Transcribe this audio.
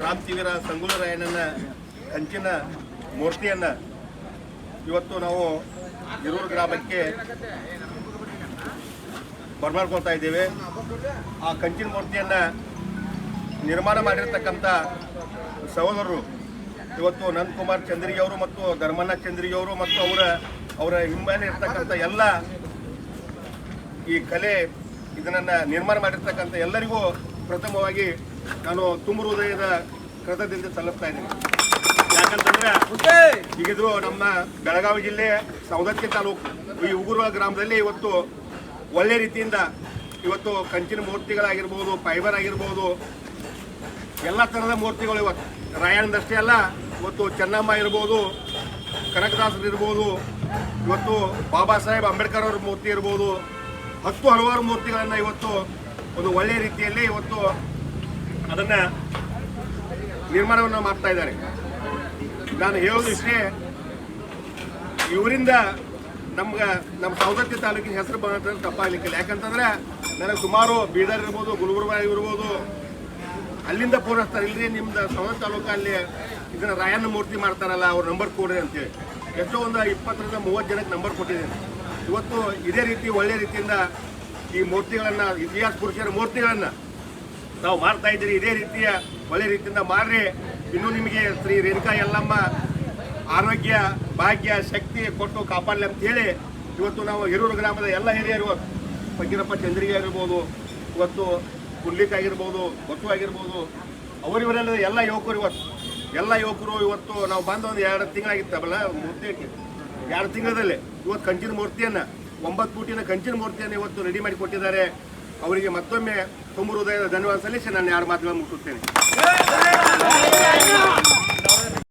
ಕ್ರಾಂತಿವೀರ ಸಂಗೊಳ್ಳಿ ರಾಯಣ್ಣನ ಕಂಚಿನ ಮೂರ್ತಿಯನ್ನು ಇವತ್ತು ನಾವು ಹಿರೂರು ಗ್ರಾಮಕ್ಕೆ ಬರ್ಮಾಡ್ಕೊಳ್ತಾ ಇದ್ದೇವೆ. ಆ ಕಂಚಿನ ಮೂರ್ತಿಯನ್ನು ನಿರ್ಮಾಣ ಮಾಡಿರ್ತಕ್ಕಂಥ ಸಹೋದರರು ಇವತ್ತು ನಂದಕುಮಾರ್ ಚಂದ್ರಿಯವರು ಮತ್ತು ಧರ್ಮಣ್ಣ ಚಂದ್ರಿಯವರು ಮತ್ತು ಅವರ ಅವರ ಹಿಂಬಾಲಿ ಇರ್ತಕ್ಕಂಥ ಎಲ್ಲ ಈ ಕಲೆ ಇದನ್ನು ನಿರ್ಮಾಣ ಮಾಡಿರ್ತಕ್ಕಂಥ ಎಲ್ಲರಿಗೂ ಪ್ರಥಮವಾಗಿ ನಾನು ತುಂಬ ಹೃದಯದ ಕೃತಜ್ಞತೆ ಸಲ್ಲಿಸ್ತಾ ಇದ್ದೀನಿ. ಯಾಕಂತಂದ್ರೆ ಈಗಿದ್ರು ನಮ್ಮ ಬೆಳಗಾವಿ ಜಿಲ್ಲೆ ಸವದತ್ತಿ ತಾಲೂಕು ಈ ಉಗುರುವ ಗ್ರಾಮದಲ್ಲಿ ಇವತ್ತು ಒಳ್ಳೆ ರೀತಿಯಿಂದ ಇವತ್ತು ಕಂಚಿನ ಮೂರ್ತಿಗಳಾಗಿರ್ಬೋದು ಫೈಬರ್ ಆಗಿರ್ಬೋದು ಎಲ್ಲ ಥರದ ಮೂರ್ತಿಗಳು ಇವತ್ತು. ರಾಯಣ್ಣದಷ್ಟೇ ಅಲ್ಲ ಇವತ್ತು ಚೆನ್ನಮ್ಮ ಇರ್ಬೋದು ಕನಕದಾಸರು ಇರ್ಬೋದು ಇವತ್ತು ಬಾಬಾ ಸಾಹೇಬ್ ಅಂಬೇಡ್ಕರ್ ಅವ್ರ ಮೂರ್ತಿ ಇರ್ಬೋದು ಹತ್ತು ಹಲವಾರು ಮೂರ್ತಿಗಳನ್ನು ಇವತ್ತು ಒಂದು ಒಳ್ಳೆಯ ರೀತಿಯಲ್ಲಿ ಇವತ್ತು ಅದನ್ನು ನಿರ್ಮಾಣವನ್ನು ಮಾಡ್ತಾ ಇದ್ದಾರೆ. ನಾನು ಹೇಳೋದು ಇಷ್ಟೇ, ಇವರಿಂದ ನಮ್ಗೆ ನಮ್ಮ ಸವದತ್ತಿ ತಾಲೂಕಿನ ಹೆಸರು ಬಂದ್ರೆ ತಪ್ಪಾಗಲಿಕ್ಕಿಲ್ಲ. ಯಾಕಂತಂದ್ರೆ ನನಗೆ ಸುಮಾರು ಬೀದರ್ ಇರ್ಬೋದು, ಗುಲ್ಬರ್ಗ ಇರ್ಬೋದು, ಅಲ್ಲಿಂದ ಪೂರೈಸ್ತಾರೆ. ಇಲ್ಲರಿ ನಿಮ್ದು ಸವದತ್ತಿ ತಾಲೂಕಲ್ಲಿ ಇದನ್ನ ರಾಯಣ್ಣ ಮೂರ್ತಿ ಮಾಡ್ತಾರಲ್ಲ, ಅವ್ರ ನಂಬರ್ ಕೊಡ್ರಿ ಅಂತೇಳಿ. ಎಷ್ಟೋ ಒಂದು ಇಪ್ಪತ್ತರಿಂದ ಮೂವತ್ತು ಜನಕ್ಕೆ ನಂಬರ್ ಕೊಟ್ಟಿದ್ದೀನಿ. ಇವತ್ತು ಇದೇ ರೀತಿ ಒಳ್ಳೆ ರೀತಿಯಿಂದ ಈ ಮೂರ್ತಿಗಳನ್ನು, ಇತಿಹಾಸ ಪುರುಷರ ಮೂರ್ತಿಗಳನ್ನು ನಾವು ಮಾಡ್ತಾ ಇದ್ದೀರಿ, ಇದೇ ರೀತಿಯ ಒಳ್ಳೆ ರೀತಿಯಿಂದ ಮಾಡ್ರಿ. ಇನ್ನೂ ನಿಮಗೆ ಶ್ರೀ ರೇಣುಕಾ ಯಲ್ಲಮ್ಮ ಆರೋಗ್ಯ, ಭಾಗ್ಯ, ಶಕ್ತಿ ಕೊಟ್ಟು ಕಾಪಾಡಲಿ ಅಂತ ಹೇಳಿ, ಇವತ್ತು ನಾವು ಹಿರೂರು ಗ್ರಾಮದ ಎಲ್ಲ ಹಿರಿಯರು, ಫಕೀರಪ್ಪ ಚಂದ್ರಿಗೆ ಆಗಿರ್ಬೋದು ಇವತ್ತು ಕುರ್ಲಿಕ್ ಆಗಿರ್ಬೋದು, ಬಸು ಆಗಿರ್ಬೋದು, ಅವರಿವರೆಲ್ಲ ಎಲ್ಲ ಯುವಕರು ಇವತ್ತು. ಎಲ್ಲ ಯುವಕರು ಇವತ್ತು ನಾವು ಬಂದ ಒಂದು ಎರಡು ತಿಂಗಳಾಗಿತ್ತಲ್ಲ ಮೂರ್ತಿ ಎರಡು ತಿಂಗಳಲ್ಲಿ ಇವತ್ತು ಕಂಚಿನ ಮೂರ್ತಿಯನ್ನು, ಒಂಬತ್ತು ಫೂಟಿನ ಕಂಚಿನ ಮೂರ್ತಿಯನ್ನು ಇವತ್ತು ರೆಡಿ ಮಾಡಿ ಕೊಟ್ಟಿದ್ದಾರೆ. ಅವರಿಗೆ ಮತ್ತೊಮ್ಮೆ ತುಂಬ ಹೃದಯದ ಧನ್ಯವಾದ ಸಲ್ಲಿಸಿ ನಾನು ಯಾರು ಮಾತುಗಳನ್ನು ಮುಗಿಸುತ್ತೇನೆ